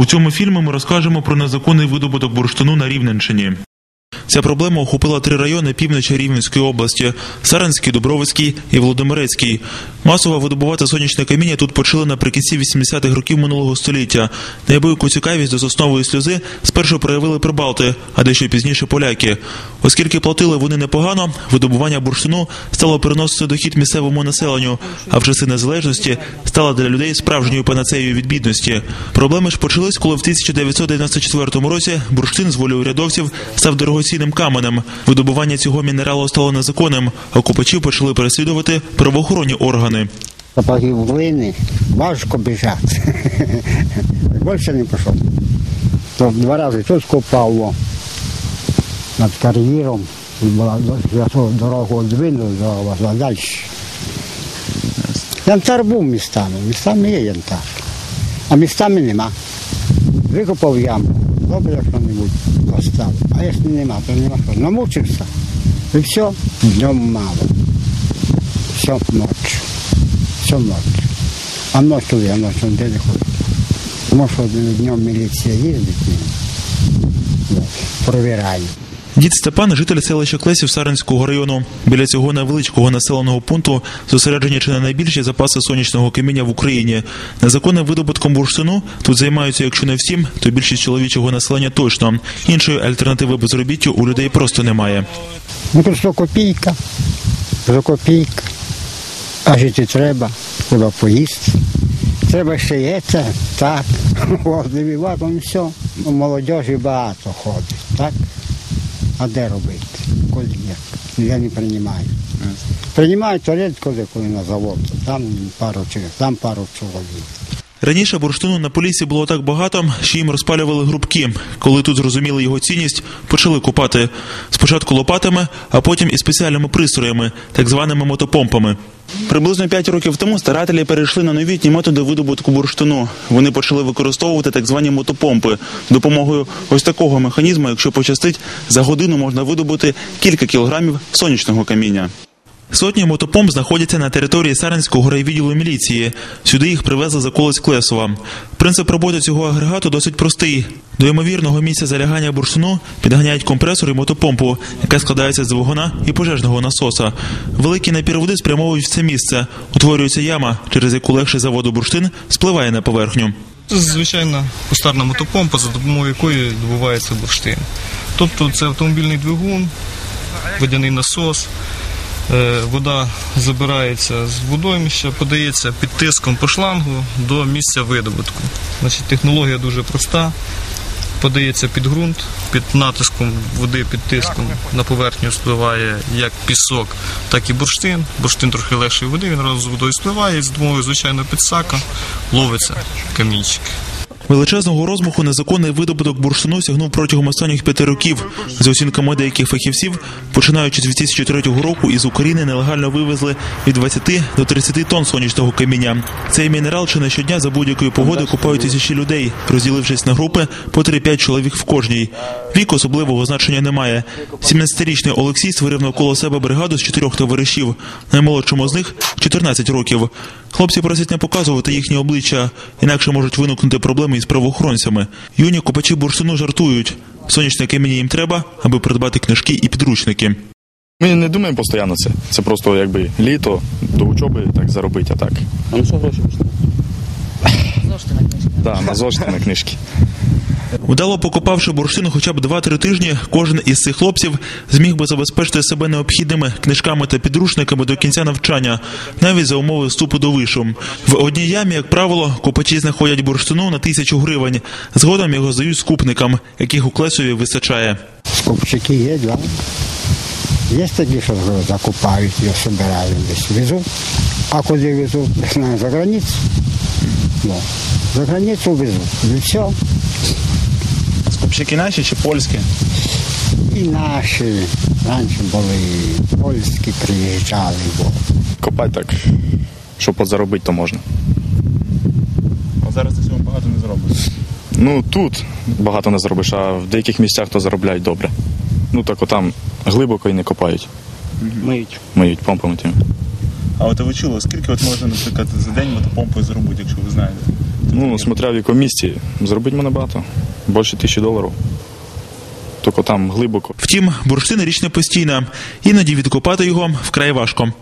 У цьому фільмі ми розкажемо про незаконний видобуток бурштину на Рівненщині. Ця проблема охопила три райони півночі Рівненської області: Саранський, Дубровицький і Володимирецький. Масово видобувати сонячне каміння тут почали наприкінці 80-х років минулого століття. Неабияку цікавість до соснової сльози спершу проявили прибалти, а дещо пізніше поляки. Оскільки платили вони непогано, видобування бурштину стало приносити дохід місцевому населенню, а в часи незалежності стала для людей справжньою панацеєю від бідності. Проблеми ж почались, коли в 1994 році бурштин з волі урядовців став дорогоцінним каменем. Видобування цього мінералу стало незаконним. Окупачів почали переслідувати правоохоронні органи. Глини, важко біжати. Більше не пішов. Два рази тут копав во, над кар'єром. Була дорогу дорога а далі. Янтар був містами, містами є янтар, а містами нема. Викопав яму, добре як-небудь поставив. А якщо нема, то нема що. Намучився. І все, днем мало. Все ночі. Все ночі. А ночі я ночі де не ходить. Тому днем міліція їздить, провіряє. Дід Степан, житель селища Клесів Саринського району. Біля цього невеличкого населеного пункту зосереджені чи не найбільші запаси сонячного каміння в Україні. Незаконним видобутком бурштину тут займаються, якщо не всім, то більшість чоловічого населення точно. Іншої альтернативи безробіттю у людей просто немає. Ну тут що копійка, за копійка. А жити треба, куди поїсти. Треба ще є це, так. От, дивіватом і все. Ну, молодежі багато ходить, так? А де робити? Коли ні. Я не приймаю. Приймаю то рідко, коли на завод. Там пару там пару чоловік. Раніше бурштину на полісі було так багато, що їм розпалювали грубки. Коли тут зрозуміли його цінність, почали купати спочатку лопатами, а потім і спеціальними пристроями, так званими мотопомпами. Приблизно 5 років тому старателі перейшли на новітні методи видобутку бурштину. Вони почали використовувати так звані мотопомпи. Допомогою ось такого механізму, якщо пощастить, за годину можна видобути кілька кілограмів сонячного каміння. Сотні мотопомп знаходяться на території Саренського райвідділу міліції. Сюди їх привезли за колись Клесова. Принцип роботи цього агрегату досить простий. До ймовірного місця залягання бурштину підганяють компресор і мотопомпу, яка складається з двигуна і пожежного насоса. Великий напір води спрямовують в це місце. Утворюється яма, через яку легше заводу бурштин спливає на поверхню. Це звичайна кустарна мотопомпа, за допомогою якої добувається бурштин. Тобто це автомобільний двигун, водяний насос. Е, Вода забирається з водоймища, подається під тиском по шлангу до місця видобутку. Значить, технологія дуже проста. Подається під ґрунт, під натиском води, під тиском на поверхню спливає як пісок, так і бурштин. Бурштин трохи легший води, він разом з водою спливає з допомогою звичайного підсака ловиться камінчик. Величезного розмаху незаконний видобуток бурштину сягнув протягом останніх п'яти років. За оцінками деяких фахівців, починаючи з 2003 року, із України нелегально вивезли від 20 до 30 тонн сонячного каміння. Цей мінерал чи не щодня за будь-якої погоди купають тисячі людей, розділившись на групи по 3-5 чоловік в кожній. Вік особливого значення немає. 17-річний Олексій створив навколо себе бригаду з чотирьох товаришів. Наймолодшому з них 14 років. Хлопці просять не показувати їхні обличчя, інакше можуть виникнути проблеми із правоохоронцями. Юні копачі бурштину жартують. Сонячне каміння їм треба, аби придбати книжки і підручники. Ми не думаємо постійно це. Це просто якби літо до учоби так заробити, а так. А на що гроші пішли? Да, на зошити, на книжки. Удало покопавши бурштин хоча б 2-3 тижні, кожен із цих хлопців зміг би забезпечити себе необхідними книжками та підручниками до кінця навчання, навіть за умови вступу до вишу. В одній ямі, як правило, копачі знаходять бурштину на тисячу гривень. Згодом його здають скупникам, яких у Клесові вистачає. Скупчики є, да. Є такі, що закупають, його збирають десь, везуть. А куди везуть, не знаю, за границю. Ну, за границю везуть. І все. Скупщики наші чи польські? І наші. Раніше були польські приїжджали, бо Копати так, щоб подзаробити, то можна. А зараз ти цього багато не зробиш. Ну тут багато не зробиш, а в деяких місцях то заробляють добре. Ну так отам глибоко і не копають. миють. Миють помпами тим. А от ви чули, скільки от можна, наприклад, за день мотопомпою заробити, якщо ви знаєте? Ну, смотря в якому місці, зробити мене багато. Більше тисячі доларів. Тільки там глибоко. Втім, бурштин річ не постійна. Іноді відкопати його вкрай важко.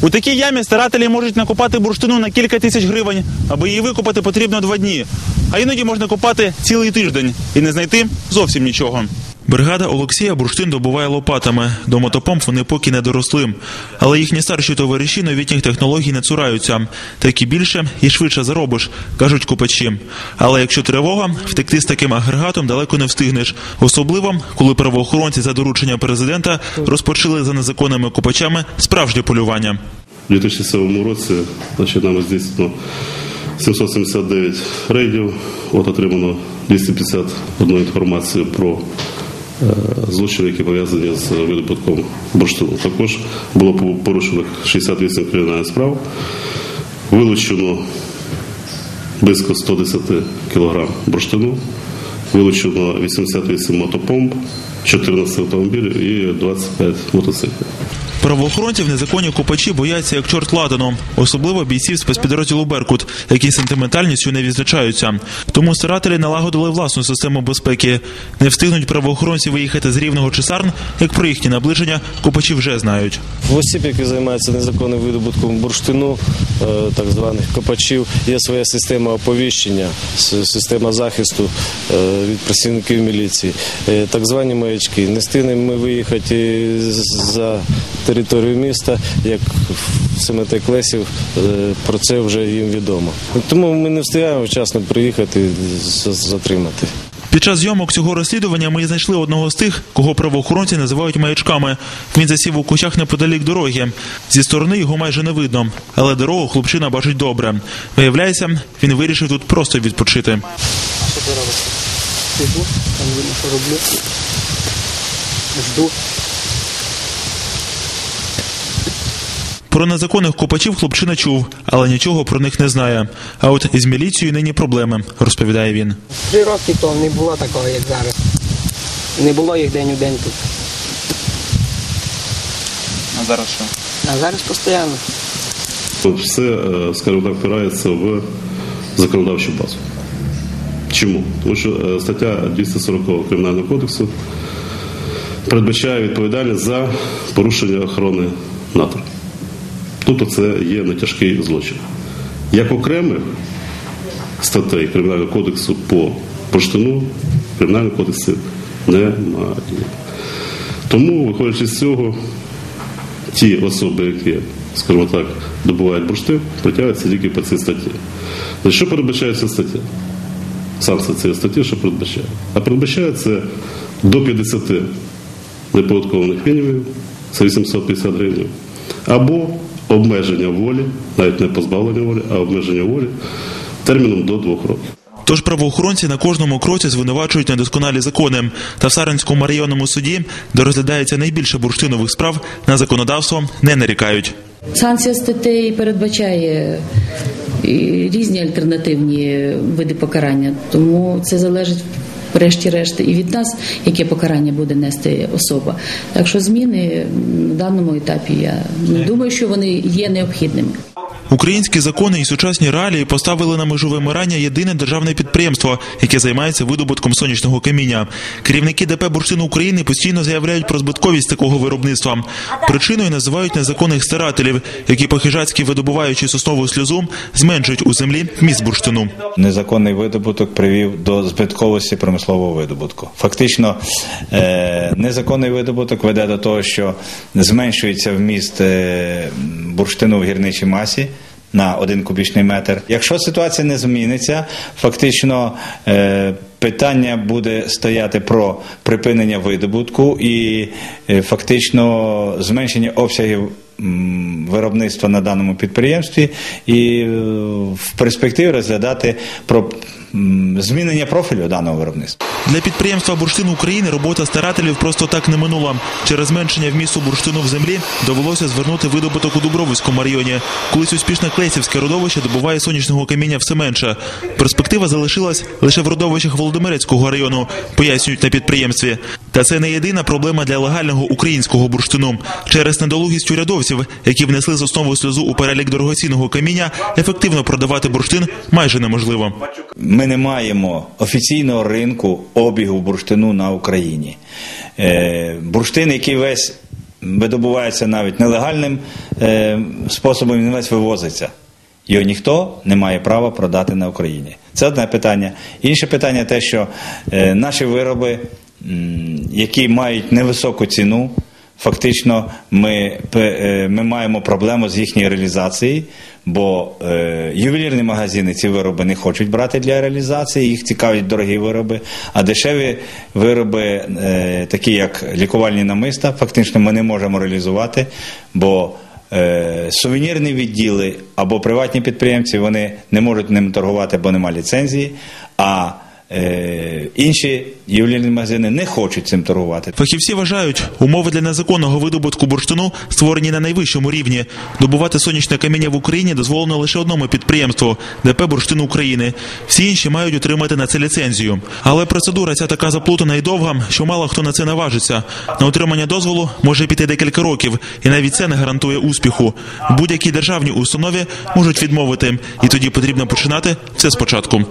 У такій ямі старателі можуть накопати бурштину на кілька тисяч гривень, аби її викопати потрібно два дні. А іноді можна копати цілий тиждень і не знайти зовсім нічого. Бригада Олексія бурштин добуває лопатами. До мотопомп вони поки не доросли. Але їхні старші товариші новітніх технологій не цураються. Так і більше і швидше заробиш, кажуть копачі. Але якщо тривога, втекти з таким агрегатом далеко не встигнеш. Особливо, коли правоохоронці за доручення президента розпочали за незаконними копачами справжнє полювання. У 2007 році значить, нами здійснено 779 рейдів. От отримано 251 інформацію про злочини, які пов'язані з видобутком бурштину. Також було порушено 68 кримінальних справ, вилучено близько 110 кг бурштину, вилучено 88 мотопомп, 14 автомобілів і 25 мотоциклів. Правоохоронців незаконні копачі бояться як чорт ладану, особливо бійців спецпідрозділу Беркут, які сентиментальністю не відзначаються. Тому старателі налагодили власну систему безпеки. Не встигнуть правоохоронці виїхати з рівного чи сарн, як про їхні наближення копачі вже знають. Осіб, які займаються незаконним видобутком бурштину, е, так званих копачів, є своя система оповіщення, система захисту е, від працівників міліції, Е, так звані маячки. Не встигнемо ми виїхати за територію міста, як в Семетек Лесів, е, про це вже їм відомо. Тому ми не встигаємо вчасно приїхати затримати. Під час зйомок цього розслідування ми знайшли одного з тих, кого правоохоронці називають маячками. Він засів у кущах неподалік дороги. Зі сторони його майже не видно, але дорогу хлопчина бачить добре. Виявляється, він вирішив тут просто відпочити. Що ти робиш? Сиджу, там що роблю. Жду. Про незаконних копачів хлопчина чув, але нічого про них не знає. А от із міліцією нині проблеми, розповідає він. Три роки то не було такого, як зараз. Не було їх день у день тут. А зараз що? А зараз постійно. Все, е, скажімо так, впирається в законодавчу базу. Чому? Тому що е, стаття 240 Кримінального кодексу передбачає відповідальність за порушення охорони натури. Тобто це є нетяжкий злочин. Як окремих статей Кримінального кодексу по бурштину в Кримінальному кодексі немає. Тому, виходячи з цього, ті особи, які, скажімо так, добувають бурштин, притягуються тільки по цій статті. Значить, що передбачає ця стаття? Санкція цієї статті, що передбачає? А передбачає це до 50 неподаткованих мінімумів, це 850 гривень, або обмеження волі, навіть не позбавлення волі, а обмеження волі терміном до двох років. Тож правоохоронці на кожному кроці звинувачують недосконалі закони. Та в Саренському районному суді, де розглядається найбільше бурштинових справ, на законодавство не нарікають. Санкція статей передбачає різні альтернативні види покарання, тому це залежить. Врешті-решт, і від нас, яке покарання буде нести особа. Так що зміни на даному етапі я не думаю, що вони є необхідними. Українські закони і сучасні реалії поставили на межу вимирання єдине державне підприємство, яке займається видобутком сонячного каміння. Керівники ДП «Бурштин України постійно заявляють про збитковість такого виробництва. Причиною називають незаконних старателів, які по-хижацьки видобуваючи соснову сльозу, зменшують у землі вміст бурштину. Незаконний видобуток привів до збитковості промислового видобутку. Фактично, е, незаконний видобуток веде до того, що зменшується вміст е, бурштину в гірничій масі. На один кубічний метр. Якщо ситуація не зміниться, фактично е, питання буде стояти про припинення видобутку і е, фактично зменшення обсягів виробництва на даному підприємстві, і е, в перспективі розглядати про змінення профілю даного виробництва. Для підприємства «Бурштин України робота старателів просто так не минула. Через зменшення вмісту бурштину в землі довелося звернути видобуток у Дубровицькому районі. Колись успішне Клесівське родовище добуває сонячного каміння все менше. Перспектива залишилась лише в родовищах Володимирецького району, пояснюють на підприємстві. Та це не єдина проблема для легального українського бурштину. Через недолугість урядовців, які внесли з основу сльозу у перелік дорогоцінного каміння, ефективно продавати бурштин майже неможливо. Ми не маємо офіційного ринку обігу бурштину на Україні. Е, бурштин, який весь видобувається навіть нелегальним е, способом, він весь вивозиться. Його ніхто не має права продати на Україні. Це одне питання. Інше питання те, що е, наші вироби, які мають невисоку ціну, фактично ми, е, ми маємо проблему з їхньої реалізації, бо е, ювелірні магазини ці вироби не хочуть брати для реалізації, їх цікавлять дорогі вироби, а дешеві вироби, е, такі як лікувальні намиста, фактично ми не можемо реалізувати, бо сувенірні відділи або приватні підприємці вони не можуть ним торгувати, бо немає ліцензії. А інші ювелірні магазини не хочуть цим торгувати. Фахівці вважають, умови для незаконного видобутку бурштину створені на найвищому рівні. Добувати сонячне каміння в Україні дозволено лише одному підприємству ДП «Бурштин України. Всі інші мають отримати на це ліцензію. Але процедура ця така заплутана і довга, що мало хто на це наважиться. На отримання дозволу може піти декілька років, і навіть це не гарантує успіху. Будь-якій державній установі можуть відмовити, і тоді потрібно починати все спочатку.